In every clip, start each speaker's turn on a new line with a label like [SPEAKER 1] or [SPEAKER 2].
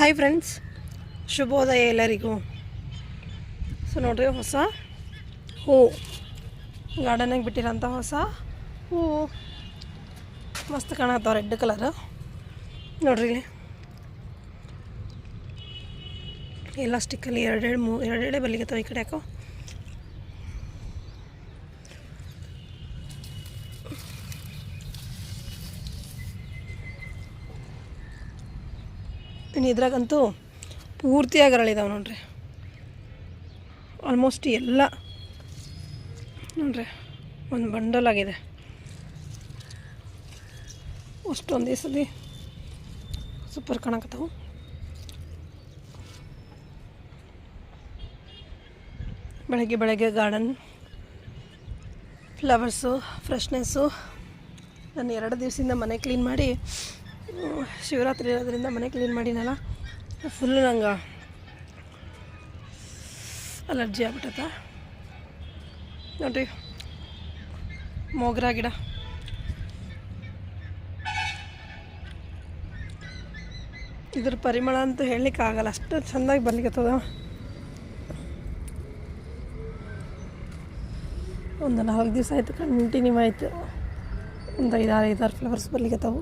[SPEAKER 1] Hi friends ಶುಭೋದಯ ಎಲ್ಲರಿಗೂ so ನೋಡ್ರಿ ಹೊಸ ಹೂ ಗಾರ್ಡನಾಗ ಬಿಟ್ಟಿರೋಂಥ ಹೊಸ ಹೂ. ಮಸ್ತ್ ಕಾಣತ್ತಾವ ರೆಡ್ ಕಲರ್. ನೋಡ್ರಿ ಎಲ್ಲ ಸ್ಟಿಕ್ಕಲ್ಲಿ ಎರಡೆರಡು ಮೂ, ಎರಡೆರಡೇ ಬಲಿಗತ್ತವ ಈ ಕಡೆ ಯಾಕೋ. ಇನ್ನು ಇದ್ರಾಗಂತೂ ಪೂರ್ತಿಯಾಗಿ ಅರಳಿದಾವೆ ನೋಡ್ರಿ. ಆಲ್ಮೋಸ್ಟ್ ಎಲ್ಲ ನೋಡ್ರಿ, ಒಂದು ಬಂಡಲ್ ಆಗಿದೆ. ಅಷ್ಟೊಂದು ಸಲ ಸೂಪರ್ ಕಾಣಕತ್ತಾವು. ಬೆಳಗ್ಗೆ ಬೆಳಗ್ಗೆ ಗಾರ್ಡನ್ ಫ್ಲವರ್ಸು ಫ್ರೆಶ್ನೆಸ್ಸು ನಾನು ಎರಡು ದಿವಸದಿಂದ ಮನೆ ಕ್ಲೀನ್ ಮಾಡಿ ಶಿವರಾತ್ರಿ ಇರೋದ್ರಿಂದ ಮನೆ ಕ್ಲೀನ್ ಮಾಡಿನಲ್ಲ ಫುಲ್ ನಂಗೆ ಅಲರ್ಜಿ ಆಗ್ಬಿಟ್ಟತ್ತ ನೋಡ್ರಿ, ಮೊಗ್ರಾ ಗಿಡ. ಇದ್ರ ಪರಿಮಳ ಅಂತೂ ಹೇಳಲಿಕ್ಕೆ ಆಗಲ್ಲ, ಅಷ್ಟು ಚೆಂದಾಗಿ ಬರ್ಲಿಕ್ಕತ್ತದ ಒಂದು ನಾಲ್ಕು ದಿವಸ ಆಯಿತು ಕಂಟಿನ್ಯೂ ಆಯಿತು. ಒಂದು ಐದಾರು ಐದಾರು ಫ್ಲವರ್ಸ್ ಬರ್ಲಿಕ್ಕತ್ತವು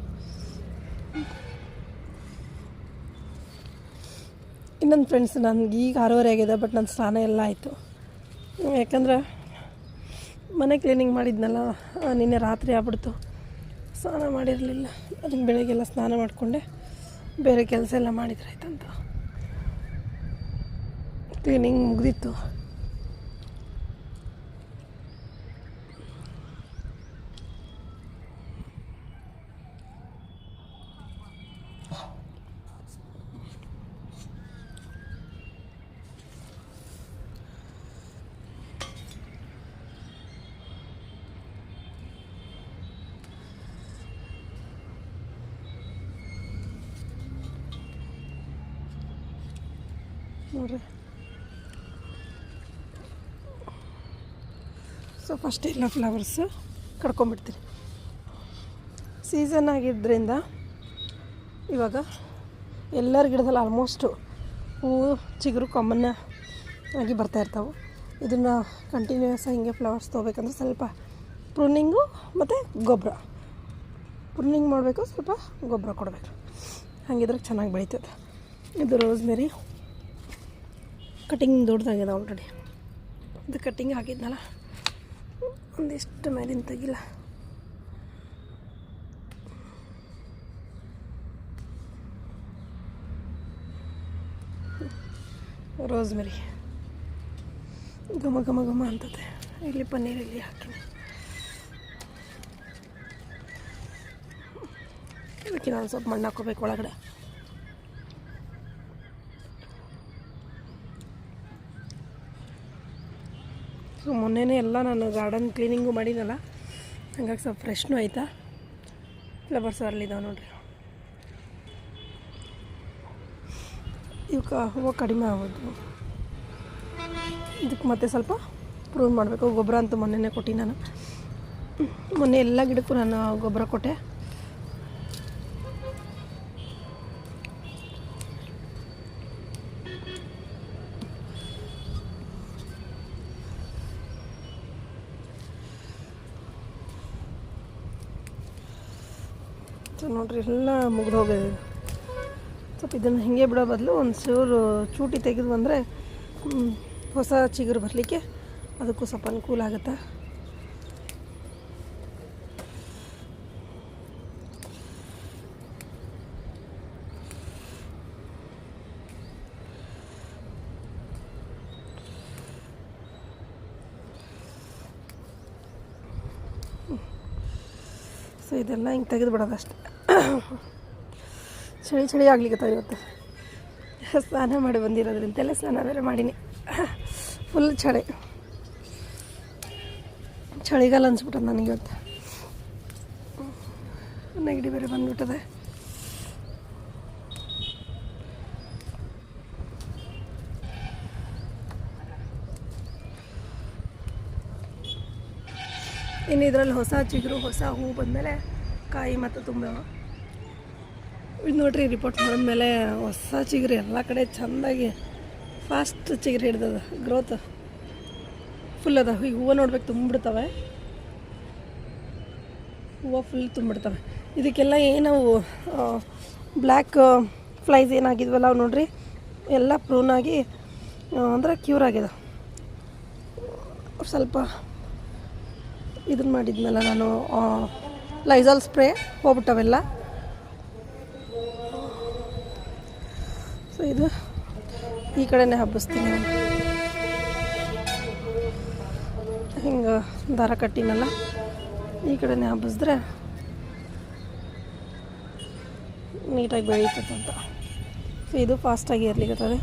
[SPEAKER 1] ಇನ್ನೊಂದು ಫ್ರೆಂಡ್ಸ್ ನನಗೆ ಈಗ ಆರೂವರೆ ಆಗಿದೆ ಬಟ್ ನನ್ನ ಸ್ನಾನ ಎಲ್ಲ ಆಯಿತು. ಯಾಕಂದ್ರೆ ಮನೆ ಕ್ಲೀನಿಂಗ್ ಮಾಡಿದ್ನಲ್ಲ ನಿನ್ನೆ ರಾತ್ರಿ ಆಗ್ಬಿಡ್ತು. ಸ್ನಾನ ಮಾಡಿರಲಿಲ್ಲ. ಅದಕ್ಕೆ ಬೆಳಗ್ಗೆಲ್ಲ ಸ್ನಾನ ಮಾಡಿಕೊಂಡೆ, ಬೇರೆ ಕೆಲಸ ಎಲ್ಲ ಮಾಡಿದ್ರಾಯ್ತಂತ ಕ್ಲೀನಿಂಗ್ ಮುಗ್ದಿತ್ತು. ನೋಡ್ರಿ. ಸೊ ಫಸ್ಟ್ ಎಲ್ಲ ಫ್ಲವರ್ಸು ಕಡ್ಕೊಂಬಿಡ್ತೀನಿ ಸೀಸನ್ ಆಗಿದ್ದರಿಂದ ಇವಾಗ ಎಲ್ಲರ ಗಿಡದಲ್ಲಿ ಆಲ್ಮೋಸ್ಟು ಹೂವು ಚಿಗುರು ಕಾಮನ್ ಆಗಿ ಬರ್ತಾ ಇರ್ತಾವೆ. ಇದನ್ನು ಕಂಟಿನ್ಯೂಸ್ ಹಿಂಗೆ ಫ್ಲವರ್ಸ್ ತೊಗೋಬೇಕಂದ್ರೆ ಸ್ವಲ್ಪ ಪ್ರೂನಿಂಗು ಮತ್ತು ಗೊಬ್ಬರ. ಪ್ರೂನಿಂಗ್ ಮಾಡಬೇಕು, ಸ್ವಲ್ಪ ಗೊಬ್ಬರ ಕೊಡಬೇಕು. ಹಾಗಿದ್ರೆ ಚೆನ್ನಾಗಿ ಬೆಳೀತದೆ ಇದು ರೋಸ್ಮೆರಿ ಕಟಿಂಗ್ ದೊಡ್ಡದಾಗಿದೆ ಆಲ್ರೆಡಿ ಇದು ಕಟ್ಟಿಂಗ್ ಹಾಕಿದ್ನಲ್ಲ? ಒಂದಿಷ್ಟು ಮೇಲಿನ ತೆಗಿಲ್ಲ ರೋಸ್ಮೆರಿ. ಘಮ ಘಮ ಘಮ ಅಂತದೆ ಇಲ್ಲಿ ಪನ್ನೀರ್ ಇಲ್ಲಿ ಹಾಕಿನಿ. ಅದಕ್ಕೆ ನಾನು ಸ್ವಲ್ಪ ಮಣ್ಣು ಹಾಕೋಬೇಕು ಒಳಗಡೆ. ಸೊ ಮೊನ್ನೆನೇ ಎಲ್ಲ ನಾನು ಗಾರ್ಡನ್ ಕ್ಲೀನಿಂಗು ಮಾಡಿದ್ದಲ್ಲ ಹಂಗಾಗಿ ಸ್ವಲ್ಪ ಫ್ರೆಶ್ನೂ ಆಯಿತಾ? ಫ್ಲವರ್ಸ್ ಅಲ್ಲಿದ್ದಾವೆ ನೋಡ್ರಿ. ಇವಕ್ಕೆ ಹೂವು ಕಡಿಮೆ ಆಗೋದು. ಇದಕ್ಕೆ ಮತ್ತೆ ಸ್ವಲ್ಪ ಪ್ರೂವ್ ಮಾಡಬೇಕು. ಗೊಬ್ಬರ ಅಂತೂ ಮೊನ್ನೆನೇ ಕೊಟ್ಟು ನಾನು. ಮೊನ್ನೆ ಎಲ್ಲ ಗಿಡಕ್ಕೂ ನಾನು ಗೊಬ್ಬರ ಕೊಟ್ಟೆ. ನೋಡ್ರಿ ಎಲ್ಲ ಮುಗಿದು ಹೋಗಿದೆ. ಸ್ವಲ್ಪ ಇದನ್ನು ಹಿಂಗೆ ಬಿಡೋ ಬದಲು ಒಂದು ಚೂರು ಚೂಟಿ ತೆಗೆದು ಬಂದರೆ ಹೊಸ ಚಿಗುರು ಬರಲಿಕ್ಕೆ ಅದಕ್ಕೂ ಸ್ವಲ್ಪ ಅನುಕೂಲ ಆಗುತ್ತೆ? ಸೊ ಇದೆಲ್ಲ ಹಿಂಗೆ ತೆಗೆದು ಬಿಡೋದಷ್ಟೇ. ಚಳಿ ಚಳಿ ಆಗ್ಲಿಕ್ಕೆ ಇವತ್ತು. ಸ್ನಾನ ಮಾಡಿ ಬಂದಿರೋದ್ರಿಂತೆಲ್ಲ ಸ್ನಾನ ಬೇರೆ ಮಾಡೀನಿ. ಫುಲ್ ಚಳಿ. ಚಳಿಗಾಲ ಅನ್ಸ್ಬಿಟ್ಟದ ನನಗೆ ಇವತ್ತು. ನೆಗಡಿ ಬೇರೆ ಬಂದ್ಬಿಟ್ಟದೆ. ಇನ್ನು ಇದರಲ್ಲಿ ಹೊಸ ಚಿಗುರು, ಹೊಸ ಹೂ ಬಂದಮೇಲೆ ಕಾಯಿ ಮತ್ತು ತುಂಬವ ಇದು ನೋಡ್ರಿ ರಿಪೋರ್ಟ್ ಮಾಡಿದ್ಮೇಲೆ ಹೊಸ ಚಿಗುರಿ, ಎಲ್ಲ ಕಡೆ ಚೆಂದಾಗಿ ಫಾಸ್ಟ್ ಚಿಗುರಿ ಹಿಡ್ದದ ಗ್ರೋತ್ ಫುಲ್ ಅದ ಈಗ ಹೂವು ನೋಡ್ಬೇಕು ತುಂಬಿಡ್ತವೆ. ಹೂವು ಫುಲ್ ತುಂಬಿಡ್ತವೆ. ಇದಕ್ಕೆಲ್ಲ ಏನು ಬ್ಲ್ಯಾಕ್ ಫ್ಲೈಸ್ ಏನಾಗಿದ್ವಲ್ಲ ಅವು ನೋಡ್ರಿ, ಎಲ್ಲ ಪ್ರೂನಾಗಿ ಅಂದ್ರೆ ಕ್ಯೂರ್ ಆಗಿದೆ ಸ್ವಲ್ಪ ಇದನ್ನ ಮಾಡಿದ್ಮೇಲೆ ನಾನು ಲೈಸಾಲ್ ಸ್ಪ್ರೇ ಹೋಗ್ಬಿಟ್ಟವೆಲ್ಲ. ಸೊ ಇದು ಈ ಕಡೆನೇ ಹಬ್ಬಿಸ್ತೀನಿ. ಹಿಂಗೆ ದಾರ ಕಟ್ಟಿನಲ್ಲ, ಈ ಕಡೆನೇ ಹಬ್ಬಿಸಿದ್ರೆ ನೀಟಾಗಿ ಬೆಳೀತದೆ ಅಂತ ಸೊ ಇದು ಫಾಸ್ಟಾಗಿ ಇರ್ಲಿಕ್ಕತ್ತದೆ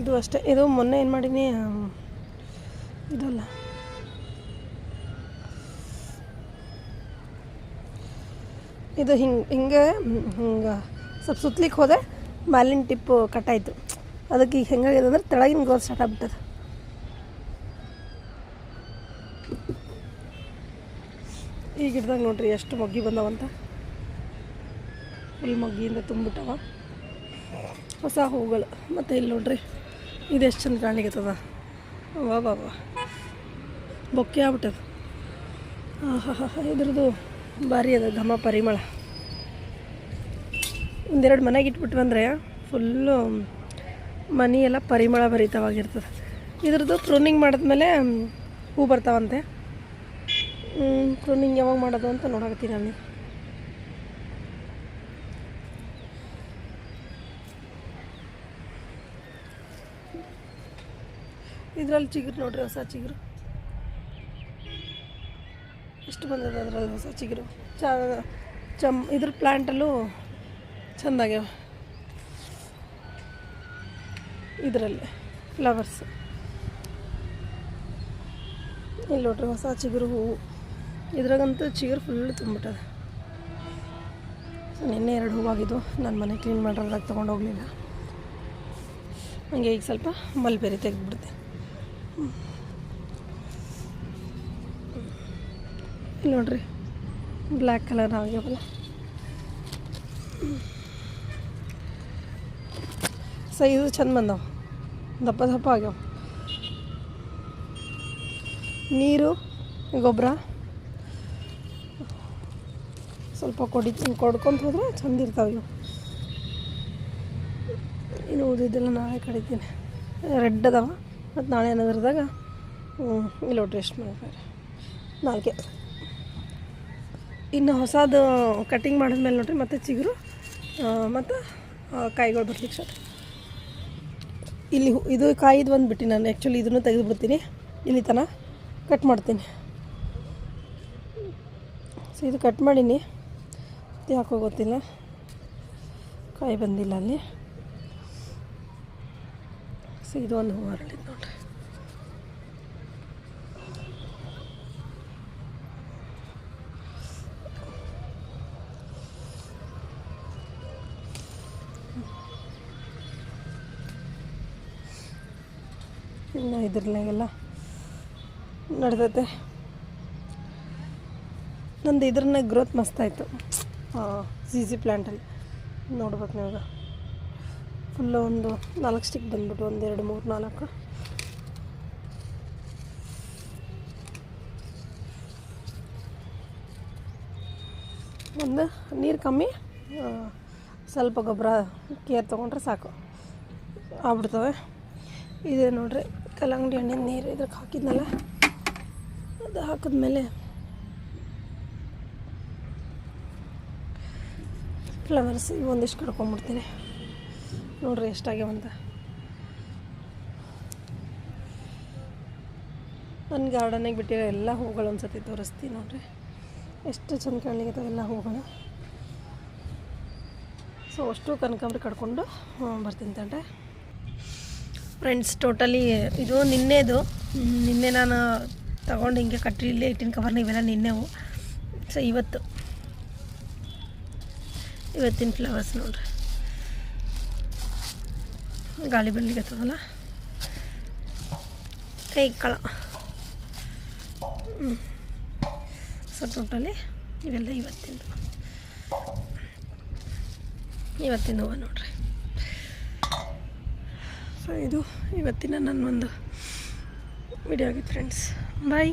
[SPEAKER 1] ಇದು ಅಷ್ಟೇ. ಇದು ಮೊನ್ನೆ ಏನು ಮಾಡೀನಿ? ಇದಲ್ಲ. ಇದು ಹಿಂಗೆ ಹಿಂಗೆ ಹಿಂಗೆ, ಸ್ವಲ್ಪ ಸುತ್ತಲಿಕ್ಕೆ ಹೋದೆ, ಮ್ಯಾಲಿನ ಟಿಪ್ಪು ಕಟ್ಟಾಯಿತು. ಅದಕ್ಕೆ ಈಗ ಹೆಂಗಾಗಿದೆ ಅಂದ್ರೆ ತೆಳಗಿನ ಗೋಲ್ ಸ್ಟಾರ್ಟ್ ಆಗ್ಬಿಟ್ಟದ. ಈ ಗಿಡದಾಗ ನೋಡ್ರಿ ಎಷ್ಟು ಮೊಗ್ಗಿ ಬಂದವಂತ. ಫುಲ್ ಮೊಗ್ಗಿಯಿಂದ ತುಂಬಿಟ್ಟವ. ಹೊಸ ಹೂಗಳು. ಮತ್ತು ಇಲ್ಲಿ ನೋಡ್ರಿ ಇದೆಷ್ಟು ಚಂದ ಕಾಣ್ಲಿಕ್ಕತ್ತದ ವಾ ವಾ ವಾ ಬೊಕ್ಕೆ ಆಗ್ಬಿಟ್ಟದ. ಆಹಾ ಇದ್ರದ್ದು ಭಾರಿ ಅದ ಘಮ ಪರಿಮಳ. ಒಂದೆರಡು ಮನೆಗೆ ಇಟ್ಬಿಟ್ಟು ಬಂದರೆ ಫುಲ್ಲು ಮನೆ ಎಲ್ಲ ಪರಿಮಳ ಭರಿತವಾಗಿರ್ತದೆ ಇದ್ರದ್ದು ಪ್ರೂನಿಂಗ್ ಮಾಡಿದ್ಮೇಲೆ ಹೂ ಬರ್ತಾವಂತೆ. ಪ್ರೂನಿಂಗ್ ಯಾವಾಗ ಮಾಡೋದು ಅಂತ ನೋಡಕತ್ತೀನಿ ನಾನು ಇದರಲ್ಲಿ ಚಿಗುರು ನೋಡ್ರಿ ಹೊಸ ಚಿಗುರು. ಎಷ್ಟು ಬಂದದ ಅದರಲ್ಲಿ ಹೊಸ ಚಿಗುರು? ಚ, ಚಮ್, ಇದ್ರ ಪ್ಲ್ಯಾಂಟಲ್ಲೂ ಚೆಂದಾಗ್ಯಾವ. ಇದರಲ್ಲಿ, ಫ್ಲವರ್ಸ್. ಇಲ್ಲಿ ನೋಡ್ರಿ ಹೊಸ ಚಿಗುರು ಹೂವು. ಇದ್ರಾಗಂತೂ ಚಿಗುರು ಫುಲ್ ತುಂಬಿಟ್ಟದ ಸೊ, ನಿನ್ನೆ ಎರಡು ಹೂವಾಗಿದ್ದು ನನ್ನ ಮನೆ ಕ್ಲೀನ್ ಮಾಡಿರೋದಾಗ ತೊಗೊಂಡು ಹೋಗಲಿಲ್ಲ. ಹಂಗೆ ಈಗ ಸ್ವಲ್ಪ ಮಲ್ಬೇರಿ ತೆಗೆದ್ಬಿಡ್ತೆ ಇಲ್ಲಿ ನೋಡ್ರಿ. ಬ್ಲ್ಯಾಕ್ ಕಲರ್ ಆಗ್ಯಾವಲ್ಲ ಸೈಜು ಚಂದ ಬಂದವ. ದಪ್ಪ ದಪ್ಪ ಆಗ್ಯಾವ. ನೀರು, ಗೊಬ್ಬರ. ಸ್ವಲ್ಪ ಕೊಡಿ, ಕೊಡ್ಕೊಂತ ಹೋದ್ರೆ ಚಂದ ಇರ್ತಾವೆ ಇವು. ಇನ್ನು ಉಳಿದಿದ್ದೆಲ್ಲ ನಾಳೆ ಕಡಿತೀನಿ. ರೆಡ್ ಅದಾವ. ಮತ್ತು ನಾಳೆ ಏನಾದ್ರದಾಗ ಇಲ್ಲಿ ಟೇಸ್ಟ್ ಮಾಡ್ತಾರೆ ನಾಲ್ಕೆ. ಇನ್ನು ಹೊಸದು ಕಟಿಂಗ್ ಮಾಡಿದ್ಮೇಲೆ ನೋಡ್ರಿ, ಮತ್ತೆ ಚಿಗುರು ಮತ್ತು ಕಾಯಿಗಳು ಬರ್ಲಿಕ್ಕೆ ಸ್ಟಾರ್ಟ್ ಇಲ್ಲಿ ಇದು ಕಾಯಿದು ಒಂದು ಬಿಟ್ಟು ನಾನು ಆ್ಯಕ್ಚುಲಿ ಇದನ್ನು ತೆಗೆದುಬಿಡ್ತೀನಿ. ಇಲ್ಲಿ ತನ ಕಟ್ ಮಾಡ್ತೀನಿ. ಸೊ ಇದು ಕಟ್ ಮಾಡೀನಿ. ಯಾಕೋ ಗೊತ್ತಿಲ್ಲ. ಕಾಯಿ ಬಂದಿಲ್ಲ ಅಲ್ಲಿ. ಸೊ ಇದು ಒಂದು ಹೂವು ಅರಳಿದ್ದು ನೋಡ್ರಿ. ಇನ್ನು ಇದ್ರಲ್ಲೆಲ್ಲ ನಡೆದೈತೆ. ನಂದು ಇದ್ರನ್ನ ಗ್ರೋತ್ ಮಸ್ತಾಯಿತು ಸಿ ಪ್ಲ್ಯಾಂಟಲ್ಲಿ ನೋಡ್ಬೇಕು ನೀವು ಫುಲ್ಲು ಒಂದು ನಾಲ್ಕು ಸ್ಟಿಕ್ ಬಂದ್ಬಿಟ್ಟು ಒಂದು ಎರಡು ಮೂರು ನಾಲ್ಕು. ಒಂದು ನೀರು ಕಮ್ಮಿ ಸ್ವಲ್ಪ ಗೊಬ್ಬರ ಕೇರ್ ತೊಗೊಂಡ್ರೆ ಸಾಕು. ಆಗ್ಬಿಡ್ತವೆ. ಇದೆ ನೋಡ್ರಿ. ಕಲ್ಲಂಗಡಿ ಹಣ್ಣಿನ ನೀರು ಇದಕ್ಕೆ ಹಾಕಿದ್ನಲ್ಲ, ಅದು ಹಾಕಿದ್ಮೇಲೆ ಫ್ಲವರ್ಸ್ ಒಂದಿಷ್ಟು ಕಡ್ಕೊಂಬಿಡ್ತೀನಿ. ನೋಡ್ರಿ ಎಷ್ಟಾಗ್ಯಾವಂತ ನನ್ನ ಗಾರ್ಡನಿಗೆ ಬಿಟ್ಟಿರೋ ಎಲ್ಲ ಹೂಗಳು ಒಂದ್ಸತಿ ತೋರಿಸ್ತೀನಿ ನೋಡ್ರಿ. ಎಷ್ಟು ಚಂದ ಕಾಣಲಿಕ್ಕೆ ಎಲ್ಲ ಹೂಗಳು. ಸೊ ಅಷ್ಟು ಕನಕಾಂಬ್ರಿ ಕಡ್ಕೊಂಡು ಬರ್ತೀನಿ ತಂಟೆ ಫ್ರೆಂಡ್ಸ್ ಟೋಟಲಿ ಇದು ನಿನ್ನೆದು. ನಿನ್ನೆ ನಾನು ತಗೊಂಡು ಹಿಂಗೆ ಕಟ್ಟಿ ಇಲ್ಲೇ ಇಟ್ಟಿನ ಕವರ್ನ ಇವೆಲ್ಲ ನಿನ್ನೆವು. ಸೊ ಇವತ್ತು. ಇವತ್ತಿನ ಫ್ಲವರ್ಸ್ ನೋಡ್ರಿ. ಗಾಳಿ ಬರ್ಲಿಕ್ಕೆ ಹತ್ತದಲ್ಲ? ಕೈ ಕಳ. ಸೊ ಟೋಟಲಿ ಇವೆಲ್ಲ ಇವತ್ತಿಂದು. ಇವತ್ತಿನ ಹೂವು ನೋಡ್ರಿ. ಸೊ ಇದು ಇವತ್ತಿನ ನನ್ನ ಒಂದು ವಿಡಿಯೋ ಆಗಿತ್ತು ಫ್ರೆಂಡ್ಸ್ ಬಾಯ್